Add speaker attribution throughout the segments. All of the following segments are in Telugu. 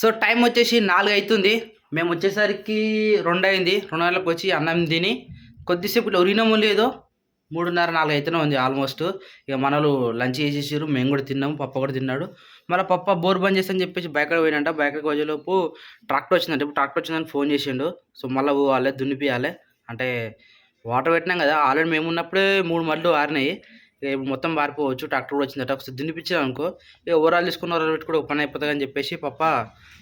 Speaker 1: సో టైం వచ్చేసి నాలుగు అవుతుంది. మేము వచ్చేసరికి రెండు అయింది. రెండు గంటలకు వచ్చి అన్నం తిని కొద్దిసేపు ఇట్లా ఉరినామో లేదో. మూడున్నర నాలుగు అయితేనే ఉంది ఆల్మోస్ట్. ఇక మనలు లంచ్ చేసేసారు మేము కూడా తిన్నాము. పప్ప కూడా తిన్నాడు. మళ్ళీ పప్ప బోర్ బంద్ చేస్తా అని చెప్పేసి బైక్ పోయినంట. బైక్ వచ్చేలోపు ట్రాక్టర్ వచ్చిందంట. ఇప్పుడు ట్రాక్టర్ వచ్చిందని ఫోన్ చేసిండు. సో మళ్ళీ పోవాలి దున్నిపియాలి అంటే వాటర్ పెట్టినాం కదా. ఆల్రెడీ మేము ఉన్నప్పుడే మూడు మళ్ళీ ఆరినాయి. ఇప్పుడు మొత్తం పారిపోవచ్చు ట్రాక్టర్ కూడా వచ్చిందట. ఒకసారి దున్నిపించాం అనుకో ఇక ఓవరాల్ తీసుకున్న ఓవరాల్ పెట్టుకుంటే ఒక పని అయిపోతుంది అని చెప్పేసి పప్ప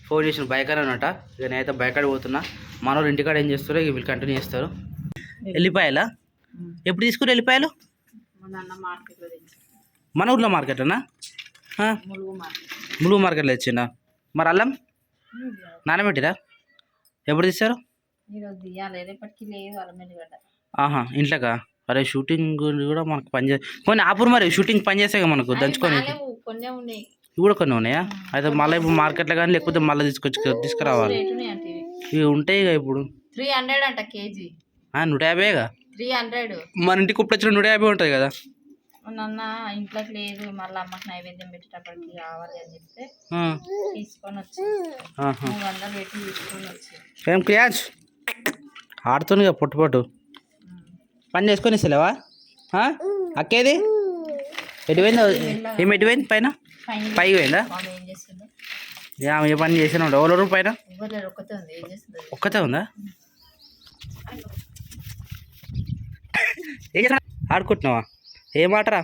Speaker 1: ఫోన్ చేసిన బైక్ అని అనమాట ఇక నేనైతే బైక్ ఆడి పోతున్నా. మన వాళ్ళు ఇంటికాడ ఏం చేస్తారో ఇక వీళ్ళు కంటిన్యూ చేస్తారు. వెళ్ళిపాయలా ఎప్పుడు తీసుకుని వెళ్ళిపాయలు
Speaker 2: మన
Speaker 1: ఊర్లో మార్కెట్నా
Speaker 2: ములుగు మార్కెట్.
Speaker 1: ములుగు మార్కెట్లో తెచ్చిండా? మరి అల్లం? నానబెట్టిరా? ఎప్పుడు తీస్తారు? ఆహా ఇంట్లోకా? అరే షూటింగ్ కూడా మనకు పని చే కొన్ని ఆపురు మరి షూటింగ్ పని చేస్తాయి మనకు దంచుకొని.
Speaker 2: నాలేవు, కొన్నే ఉన్నాయి.
Speaker 1: ఇవి కూడా కొన్ని ఉన్నాయా? అయితే మళ్ళీ ఇప్పుడు మార్కెట్లో కానీ లేకపోతే మళ్ళీ తీసుకొచ్చి తీసుకురావాలి. ఇవి. ఉంటాయి ఇక ఇప్పుడు.
Speaker 2: త్రీ హండ్రెడ్ అంట కేజీ.
Speaker 1: నూట యాభైగా
Speaker 2: త్రీ హండ్రెడ్.
Speaker 1: మన ఇంటికి ఇప్పుడు వచ్చిన నూట యాభై ఉంటుంది కదా.
Speaker 2: నాన్న ఇంట్లోకి లేదు మళ్ళీ అమ్మకి నైవేద్యం పెట్టేటప్పటికి కావాలి అని చెప్తే తీసుకొని వచ్చి. మూడు వందలు పెట్టి తీసుకొని వచ్చి.
Speaker 1: ఏం క్రియాజ్? ఆడుతుంది పొట్టు. పని చేసుకొని ఇస్తలేవా? అక్కేది? ఎటు పోయింది ఏమి ఎటు పోయింది పైన? పైకి పోయిందా? ఆమె ఏ పని చేసిన ఎవరు పైన
Speaker 2: ఒక్కతే ఉంది. ఏం
Speaker 1: ఆడుకుంటున్నావా? ఏం ఆటరా?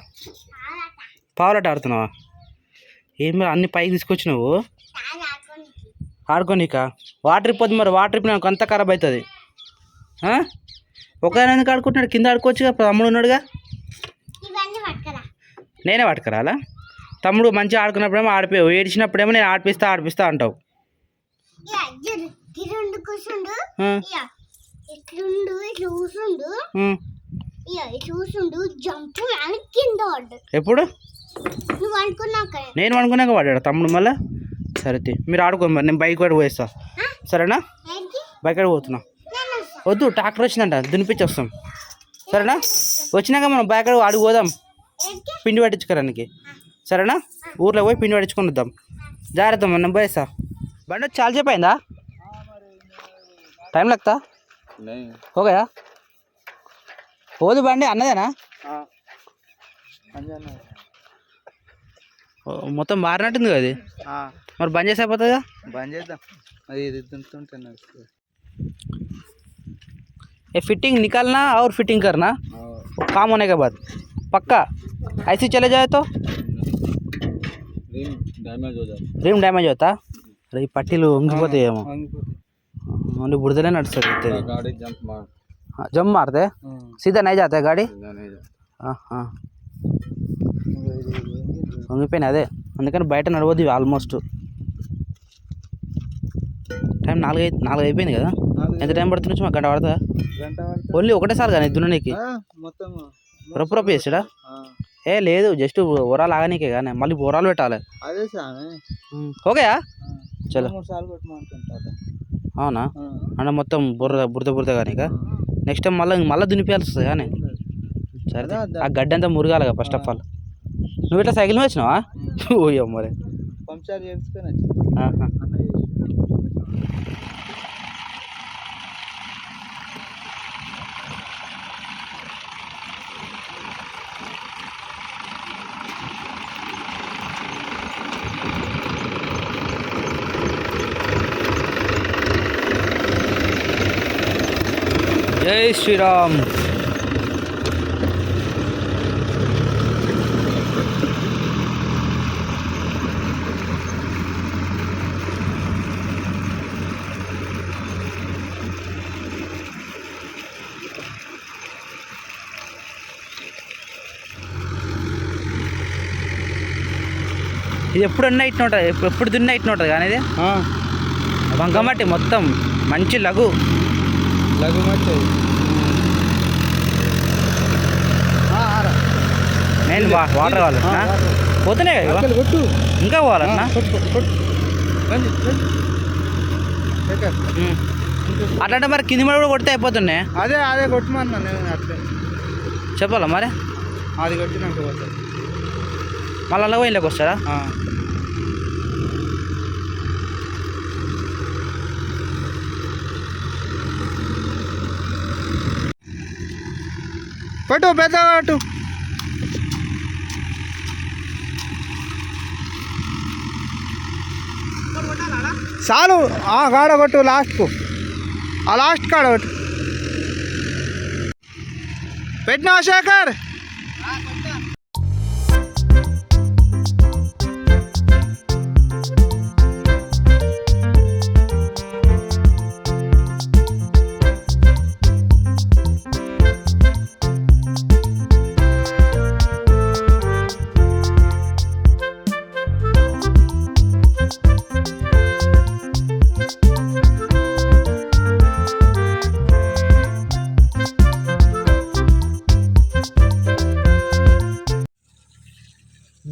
Speaker 1: పావులాట ఆడుతున్నావా? ఏం అన్ని పైకి తీసుకొచ్చినావు? ఆడుకోనీక? వాటర్ ఇప్పొద్దు మరి. వాటర్ ఇప్పి నాకు అంతా ఖరాబ్ అవుతుంది. ఒక ఎందుకు ఆడుకుంటున్నాడు? కింద ఆడుకోవచ్చుగా తమ్ముడు ఉన్నాడుగా? నేనే పట్టుకురాలా? తమ్ముడు మంచిగా ఆడుకున్నప్పుడేమో ఆడిపోయావు ఏడిచినప్పుడేమో నేను ఆడిపిస్తా ఆడిపిస్తా అంటావు. ఎప్పుడు? నేను అనుకున్నాక వాడాడు తమ్ముడు మళ్ళా? సరే. మీరు ఆడుకోండి మరి నేను బైక్ వాడి పోయిస్తా. సరేనా? బైక్ వాడి పోతున్నా. వద్దు ట్రాక్టర్ వచ్చిందంట దునిపించి వస్తాం. సరేనా? వచ్చినాక మనం బ్యాక్ ఆడికి పోదాం. పిండి పట్టించుకోవడానికి. సరేనా? ఊర్లో పోయి పిండి పట్టించుకొని వద్దాం. జాగ్రత్త మన బయసా బండి వచ్చి చాలా సేపు అయిందా టైం లగ్తా ఓకేనా పోదు బండి అన్నదేనా? మొత్తం మారినట్టుంది కదా మరి బంద్ చేసి
Speaker 3: బంద్ చేద్దాం. అది ఇది
Speaker 1: ये फिटिंग निकालना और फिटिंग करना वो काम होने के बाद पक्का ऐसे चले जाए तो
Speaker 3: డ్యామేజ్ हो जाता
Speaker 1: రిమ్ డ్యామేజ్ అవుతా అరే ఈ పట్టీలు వంగిపోతాయేమో ఓన్లీ బుడదలే నడుస్తుంది
Speaker 3: गाड़ी जंप मार
Speaker 1: जम मारते सीधा नहीं जाता है गाड़ी
Speaker 3: नहीं
Speaker 1: हाँ हाँ వంగిపోయినా అదే అందుకని బయట నడవద్దు ఆల్మోస్ట్ టైం నాలుగు అయి నాలుగు అయిపోయింది కదా ఎంత టైం పడుతుంది నుంచి గంట పడుతుందా? ఓన్లీ ఒకటేసారి కానీ దున్ననికి.
Speaker 3: మొత్తం
Speaker 1: రప్పు రప్పు చేసాడా? ఏ లేదు జస్ట్ ఓరాలు ఆగనీకే కానీ మళ్ళీ ఓరాలు పెట్టాలి.
Speaker 3: అదే
Speaker 1: ఓకేయా చలో. అవునా? అంటే మొత్తం బుర్ర బురద బురద కానీ నెక్స్ట్ టైం మళ్ళీ మళ్ళీ దునిపించాల్సి వస్తుంది కానీ. సరే ఆ గడ్డి అంతా మురగాలి ఫస్ట్ ఆఫ్ ఆల్ నువ్వు ఇట్లా సైకిల్ వచ్చినావా? ఓ మరి
Speaker 3: పంచర్
Speaker 1: జై శ్రీరామ్. ఇది ఎప్పుడన్నా ఇట్లా ఉంటుంది? ఎప్పుడు ఎప్పుడు దున్నా ఇట్లా ఉంటుంది కానీ ఇది? వంకమట్టి మొత్తం. మంచి లఘు.
Speaker 3: లఘు మట్టి
Speaker 1: నేను వాటర్ కావాలన్నా ఇవి?
Speaker 3: కొట్టు.
Speaker 1: ఇంకా పోవాలన్నా. అట్లాంటి మరి కింది మరి కూడా కొడితే అయిపోతున్నాయి
Speaker 3: అదే అదే కొట్టమన్నా నేను అట్లే.
Speaker 1: చెప్పాలా మరి?
Speaker 3: అది కొట్టినాక పోతుంది
Speaker 1: మళ్ళీ అలా పోయిలోకి వస్తారా?
Speaker 3: పట్టు పెద్ద కొట్టు చాలు. ఆ కాడ కొట్టు లాస్ట్కు. ఆ లాస్ట్ కాడ కొట్టు పెట్టినా శేఖర్?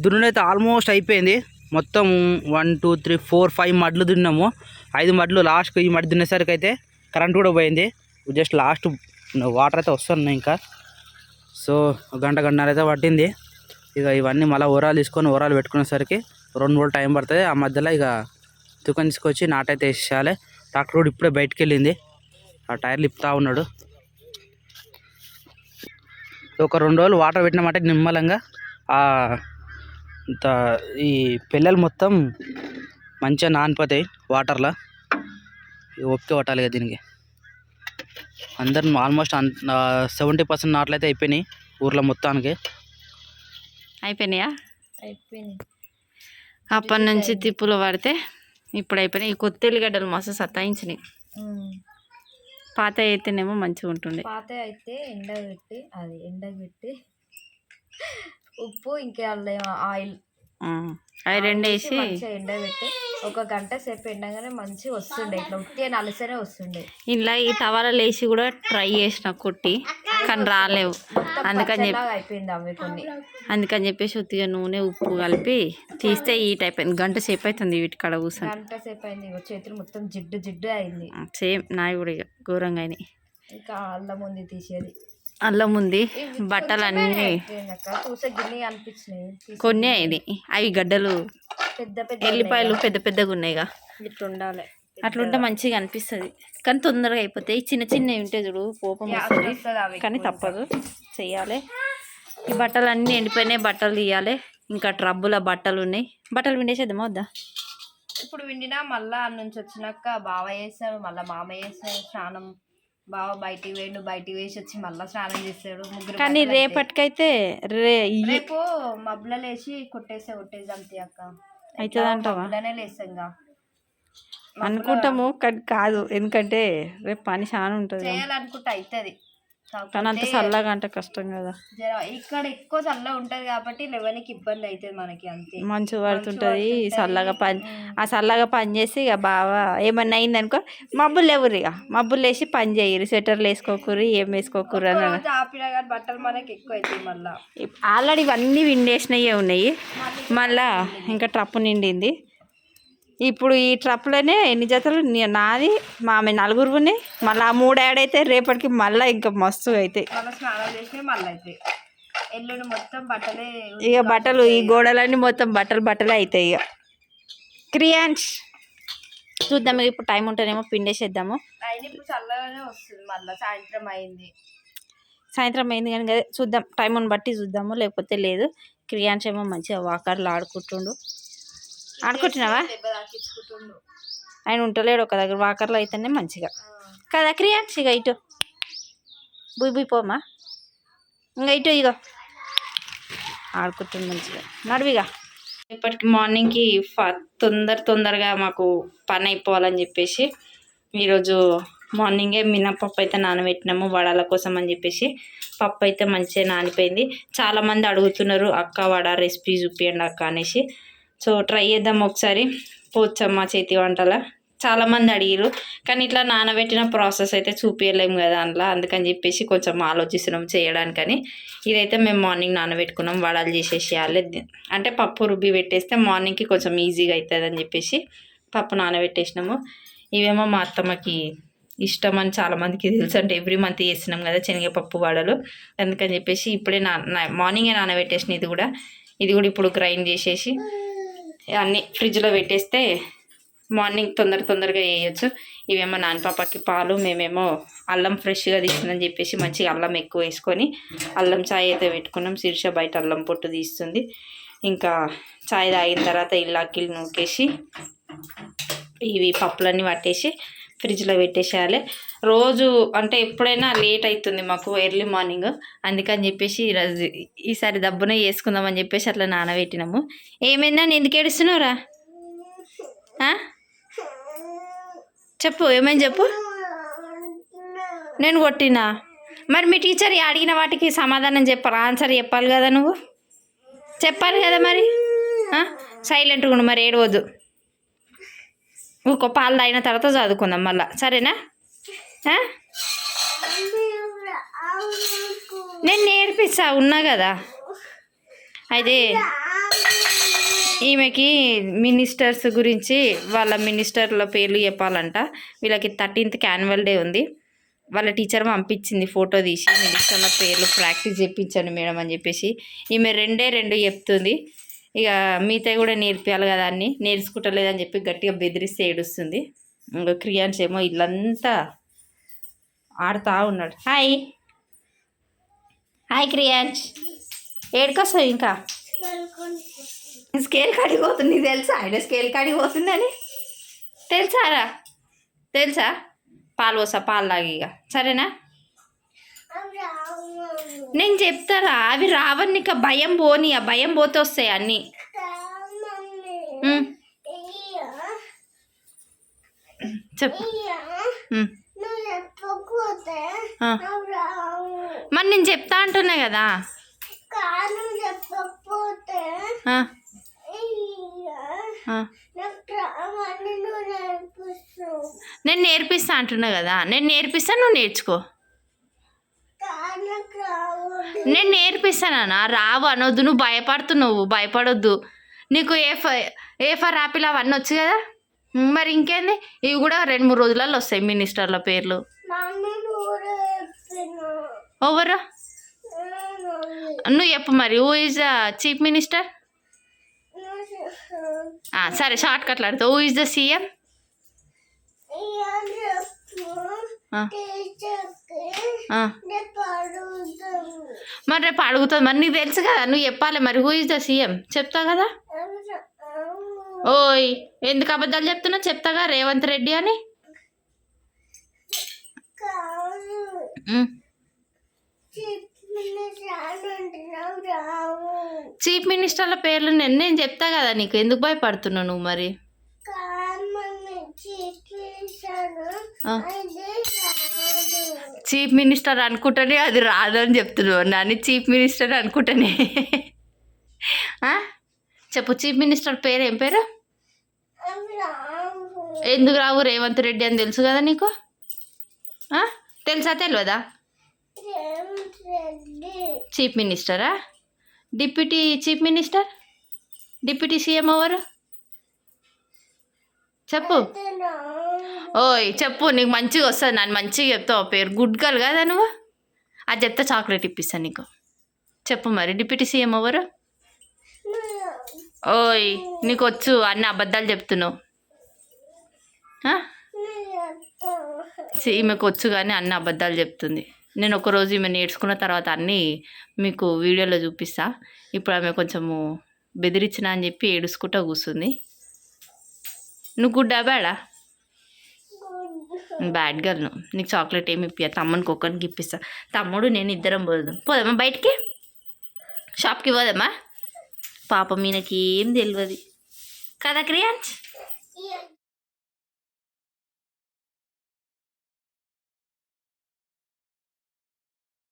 Speaker 1: దున్నుడైతే ఆల్మోస్ట్ అయిపోయింది. మొత్తం one two three four five మడ్లు దున్నాము. ఐదు మడ్లు లాస్ట్ ఈ మడి దున్నేసరికి అయితే కరెంట్ కూడా పోయింది. జస్ట్ లాస్ట్ వాటర్ అయితే వస్తున్నాయి ఇంకా. సో గంట గంటన్నర అయితే పట్టింది. ఇక ఇవన్నీ మళ్ళీ ఓరాలు తీసుకొని ఓరాలు పెట్టుకునేసరికి రెండు రోజులు టైం పడుతుంది. ఆ మధ్యలో ఇక తుకం తీసుకొచ్చి నాటైతే వేసేయాలి. ట్రాక్టర్ కూడా ఇప్పుడే బయటికి వెళ్ళింది. ఆ టైర్లు ఇప్పుతా ఉన్నాడు. ఒక రెండు రోజులు వాటర్ పెట్టినామంటే నిమ్మలంగా ఆ ఈ పిల్లలు మొత్తం మంచిగా నానిపోతాయి వాటర్లో? ఓపిక పట్టాలి కదా దీనికి. అందరు ఆల్మోస్ట్ సెవెంటీ పర్సెంట్ నాట్లు అయితే అయిపోయినాయి ఊర్లో మొత్తానికి.
Speaker 2: అయిపోయినాయా?
Speaker 4: అయిపోయింది
Speaker 2: అప్పటి నుంచి తిప్పులు పడితే ఇప్పుడు అయిపోయినాయి. ఈ కొత్త ఎల్లిగడ్డలు మస్తు సతాయించినాయి పాత అయితేనేమో మంచిగా ఉంటుండే.
Speaker 4: పాత అయితే ఎండ పెట్టి అది ఎండ పెట్టి ఉప్పు ఇంకా ఆయిల్.
Speaker 2: అవి రెండు వేసి
Speaker 4: మంచిగా ఎండ పెట్టి ఒక గంట సేపు ఎండగానే మంచిగా వస్తుండే. ఇట్లా ఉట్టి నలిసనే వస్తుండే.
Speaker 2: ఇలా ఈ టవాలలో వేసి కూడా ట్రై చేసిన కొట్టి కానీ రాలేవు. అందుకని చెప్పి
Speaker 4: అయిపోయింది అవి కొన్ని.
Speaker 2: అందుకని చెప్పేసి ఉత్తిగా నూనె ఉప్పు కలిపి తీస్తే ఈట్ అయిపోయింది గంట సేపు అవుతుంది వీటి కాడ కూర్చొని.
Speaker 4: గంట సేపు అయింది చేతులు మొత్తం జిడ్డు జిడ్డు అయింది.
Speaker 2: సేమ్ నాయి కూడా ఇక ఘోరంగా అయినాయి.
Speaker 4: ఇంకా అల్లం ఉంది తీసేది.
Speaker 2: అల్లం ఉంది బట్టలన్నీ కొన్ని అయినాయి అవి గడ్డలు
Speaker 4: పెద్ద పెద్ద
Speaker 2: ఎల్లిపాయలు పెద్ద పెద్దగా ఉన్నాయిగా
Speaker 4: ఇట్లా ఉండాలి
Speaker 2: అట్లుంటే మంచిగా అనిపిస్తుంది. కానీ తొందరగా అయిపోతాయి చిన్న చిన్నవి ఉంటాయి చూడు కోపం వస్తుంది. కానీ తప్పదు చెయ్యాలి. ఈ బట్టలు అన్నీ ఎండిపోయినాయి బట్టలు తీయాలి. ఇంకా ట్రబ్బుల బట్టలు ఉన్నాయి. బట్టలు విండేసేద్దామా వద్దా?
Speaker 4: ఇప్పుడు విండినా మళ్ళా అన్న నుంచి వచ్చినాక బావ చేస్తాడు మళ్ళా మామ చేస్తాడు స్నానం బావ బయటికి వేయండు బయటికి వేసి వచ్చి మళ్ళా స్నానం చేస్తాడు ముగ్గురు
Speaker 2: కానీ. రేపటికైతే రే
Speaker 4: రేపు మబ్బులలో వేసి కొట్టేసే కొట్టేసి అంతే అక్క
Speaker 2: అవుతుందంటావా?
Speaker 4: మబ్బులనే లేస్తాంగా
Speaker 2: అనుకుంటాము కానీ కాదు ఎందుకంటే రేపు పని చాలా ఉంటుంది
Speaker 4: చేయాలనుకుంటే అవుతుంది
Speaker 2: కానీ అంత చల్లగా అంటే కష్టం కదా.
Speaker 4: ఇక్కడ ఎక్కువ చల్ల ఉంటది కాబట్టి లెవెన్కి ఇబ్బంది అవుతుంది మనకి అంతే.
Speaker 2: మంచు పడుతుంటుంది. చల్లగా పని. ఆ చల్లగా పని చేసి ఇక బాగా ఏమన్నా అయిందనుకో మబ్బులు లేవురు ఇక. మబ్బులు వేసి పని చేయరు స్వెటర్లు వేసుకోకూరి ఏం వేసుకోకూరు అని
Speaker 4: రోజు ఆపినా కానీ బట్టలు మనకి ఎక్కువ అవుతాయి మళ్ళా
Speaker 2: ఆల్రెడీ ఇవన్నీ విండేసినవే ఉన్నాయి. మళ్ళా ఇంకా ట్రప్పు నిండింది. ఇప్పుడు ఈ ట్రప్పులోనే ఎన్ని జతలు? నాది మా ఆమె నలుగురు ఉన్నాయి మళ్ళీ ఆ మూడు యాడ్ అయితే రేపటికి మళ్ళీ ఇంకా మస్తు అవుతాయి
Speaker 4: ఎల్లుండి మొత్తం బట్టలే
Speaker 2: ఇక బట్టలు ఈ గోడలన్నీ మొత్తం బట్టలు బట్టలే అవుతాయి ఇక. క్రియాన్స్ చూద్దాం ఇప్పుడు టైం ఉంటేనేమో పిండేసేద్దాము
Speaker 4: అయినా ఇప్పుడు చల్లగానే వస్తుంది మళ్ళీ సాయంత్రం అయింది.
Speaker 2: సాయంత్రం అయింది కానీ చూద్దాం టైంని బట్టి చూద్దాము లేకపోతే లేదు. క్రియాన్స్ ఏమో మంచిగా వాకర్లు ఆడుకుంటుండు. ఆడుకుంటున్నావా ఆయన ఉంటలేడు ఒక దగ్గర వాకర్లో అయితేనే మంచిగా. కదా క్రియాన్స్ ఇక ఇటు. బుయ్ బుయ్ పోమా ఇంకా ఇటు ఇగో. ఆడుకుంటుంది మంచిగా. నడువిగా ఇప్పటికి మార్నింగ్కి ఫ తొందర తొందరగా మాకు పని అయిపోవాలని చెప్పేసి ఈరోజు మార్నింగే మినపప్పు అయితే నానబెట్టినాము వడాల కోసం అని చెప్పేసి. పప్పు అయితే మంచిగా నానిపోయింది. చాలామంది అడుగుతున్నారు అక్క వడ రెసిపీ చూపియండి అక్క అనేసి. సో ట్రై చేద్దాం ఒకసారి. పోచమ్మ చేతి వంటల. చాలామంది అడిగారు కానీ ఇట్లా నానబెట్టిన ప్రాసెస్ అయితే చూపించలేము కదా అందులో. అందుకని చెప్పేసి కొంచెం ఆలోచిస్తున్నాం చేయడానికని. ఇదైతే మేము మార్నింగ్ నానబెట్టుకున్నాం వడలు చేసేసేయాలి అంటే పప్పు రుబ్బి పెట్టేస్తే మార్నింగ్కి కొంచెం ఈజీగా అవుతుంది అని చెప్పేసి పప్పు నానబెట్టేసినాము. ఇవేమో మా అత్తమ్మకి ఇష్టం అని చాలామందికి తెలుసు. అంటే ఎవ్రీ మంత్ చేస్తున్నాం కదా శనగపప్పు వడలు. అందుకని చెప్పేసి ఇప్పుడే నా నా- మార్నింగే నానబెట్టేసిన ఇది కూడా. ఇది కూడా ఇప్పుడు గ్రైండ్ చేసేసి అన్నీ ఫ్రిడ్జ్లో పెట్టేస్తే మార్నింగ్ తొందర తొందరగా వేయచ్చు. ఇవేమో నాన్న పాపకి పాలు మేమేమో అల్లం ఫ్రెష్గా తీస్తుందని చెప్పేసి మంచిగా అల్లం ఎక్కువ వేసుకొని అల్లం చాయ్ అయితే పెట్టుకున్నాం. శీర్ష బయట అల్లం పొట్టు తీస్తుంది. ఇంకా చాయ్ తాగిన తర్వాత ఇల్లాకిలు నూకేసి ఇవి పప్పులన్నీ పట్టేసి ఫ్రిడ్జ్లో పెట్టేసేయాలి. రోజు అంటే ఎప్పుడైనా లేట్ అవుతుంది మాకు ఎర్లీ మార్నింగ్. అందుకని చెప్పేసి ఈరోజు ఈసారి దబ్బున వేసుకుందామని చెప్పేసి అట్లా నానబెట్టినాము. ఏమైందా ఎందుకు ఏడుస్తున్నావురా? చెప్పు ఏమైంది చెప్పు? నేను కొట్టినా? మరి మీ టీచర్ అడిగిన వాటికి సమాధానం చెప్పాలి ఆన్సర్ చెప్పాలి కదా నువ్వు? చెప్పాలి కదా మరి? సైలెంట్గా ఉండు మరి ఏడవద్దు. ఇంకో పాలు తాగిన తర్వాత చదువుకుందాం మళ్ళీ. సరేనా? నేను నేర్పిస్తా ఉన్నా కదా. అయితే ఈమెకి మినిస్టర్స్ గురించి వాళ్ళ మినిస్టర్ల పేర్లు చెప్పాలంట. వీళ్ళకి థర్టీన్త్కి యాన్యువల్ డే ఉంది. వాళ్ళ టీచర్ పంపించింది ఫోటో తీసి మినిస్టర్ల పేర్లు ప్రాక్టీస్ చేయించండి మేడం అని చెప్పేసి. ఈమె రెండే రెండు చెప్తుంది. ఇక మిగతా కూడా నేర్పించాలి కదా అన్ని. నేర్చుకుంటలేదని చెప్పి గట్టిగా బెదిరిస్తే ఏడుస్తుంది. ఇంకా క్రియాన్స్ ఏమో ఇల్లంతా ఆడుతూ ఉన్నాడు. హాయ్ హాయ్ క్రియాన్స్ ఏడుకొస్తావు ఇంకా? స్కేల్ కాడికి పోతుంది నీకు తెలుసా? ఆయన స్కేల్ కాడికి పోతుందని. తెలుసారా? తెలుసా? పాలు పోసా పాలు లాగి ఇక. సరేనా? నేను చెప్తారా? అవి రావని నీకు భయం పోని ఆ భయం పోతే వస్తాయి అన్నీ. చెప్పు ఉమ్,
Speaker 5: నువ్వు చెప్పకపోతే
Speaker 2: ఆ.
Speaker 5: నువ్వు రావు
Speaker 2: మరి నేను చెప్తా అంటున్నా కదా. నేను నేర్పిస్తా అంటున్నా కదా. నేను నేర్పిస్తా నువ్వు నేర్చుకో. నేను నేర్పిస్తానా రావు అనొద్దు. నువ్వు భయపడుతున్నావు. భయపడొద్దు. నీకు ఏ ఏ ఫర్ యాపిల్ అవన్నీ వచ్చు కదా? మరి ఇంకేంది? ఇవి కూడా రెండు మూడు రోజులలో వస్తాయి మినిస్టర్ల పేర్లు.
Speaker 5: మమ్మీ
Speaker 2: ఓవరా నువ్వు చెప్పు మరి. Who is the chief minister సరే షార్ట్ కట్లు అడుగుతా హూ ఈజ్ ద సీఎం మరి రేపు అడుగుతుంది మరి నీకు తెలుసు కదా నువ్వు చెప్పాలి మరి. హూ ఈజ్ ద సీఎం చెప్తా కదా? ఓయ్ ఎందుకు అబద్ధాలు చెప్తున్నా చెప్తాగా రేవంత్ రెడ్డి అని
Speaker 5: కాదు
Speaker 2: ఉమ్.
Speaker 5: చెప్పిన రానంటున్నావు రావు
Speaker 2: చీఫ్ మినిస్టర్ల పేర్లు నేను నేను చెప్తా కదా నీకు. ఎందుకు భయపడుతున్నావు నువ్వు మరి? చీఫ్ మినిస్టర్ అనుకుంటేనే అది రాదు అని చెప్తున్నావు. నాని చీఫ్ మినిస్టర్ అనుకుంటేనే? చెప్పు చీఫ్ మినిస్టర్ పేరు ఏం పేరు? ఎందుకు రావు? రేవంత్ రెడ్డి అని తెలుసు కదా నీకు? తెలుసా తెలియదా chief మినిస్టరా? Deputy chief minister? Deputy CM ఎవరు? చెప్పు. ఓయ్ చెప్పు నీకు మంచిగా వస్తుంది నన్ను మంచిగా చెప్తావు పేరు గుడ్ గర్ల్ కదా నువ్వు? అది చెప్తే చాక్లెట్ ఇప్పిస్తాను నీకు. చెప్పు మరి డిప్యూటీ సీఎం ఎవరు? ఓయ్ నీకు వచ్చు అన్ని అబద్ధాలు చెప్తున్నావు. ఈమెకు వచ్చు కానీ అన్ని అబద్ధాలు చెప్తుంది. నేను ఒకరోజు ఈమె నేర్చుకున్న తర్వాత అన్నీ మీకు వీడియోలో చూపిస్తా. ఇప్పుడు ఆమె కొంచెము బెదిరించిన అని చెప్పి ఏడుచుకుంటూ కూర్చుంది. నువ్వు గుడ్డా బ్యాడా? బ్యాడ్ గర్ల్ నువ్వు. నీకు చాక్లెట్ ఏమి ఇప్పియా? తమ్మునికి ఒక్కరికి ఇప్పిస్తా. తమ్ముడు నేను ఇద్దరం పోదాం. పోదామా బయటికి? షాప్కి పోదామా? పాపం ఈయనకి ఏం తెలియదు కదా క్రియాన్స్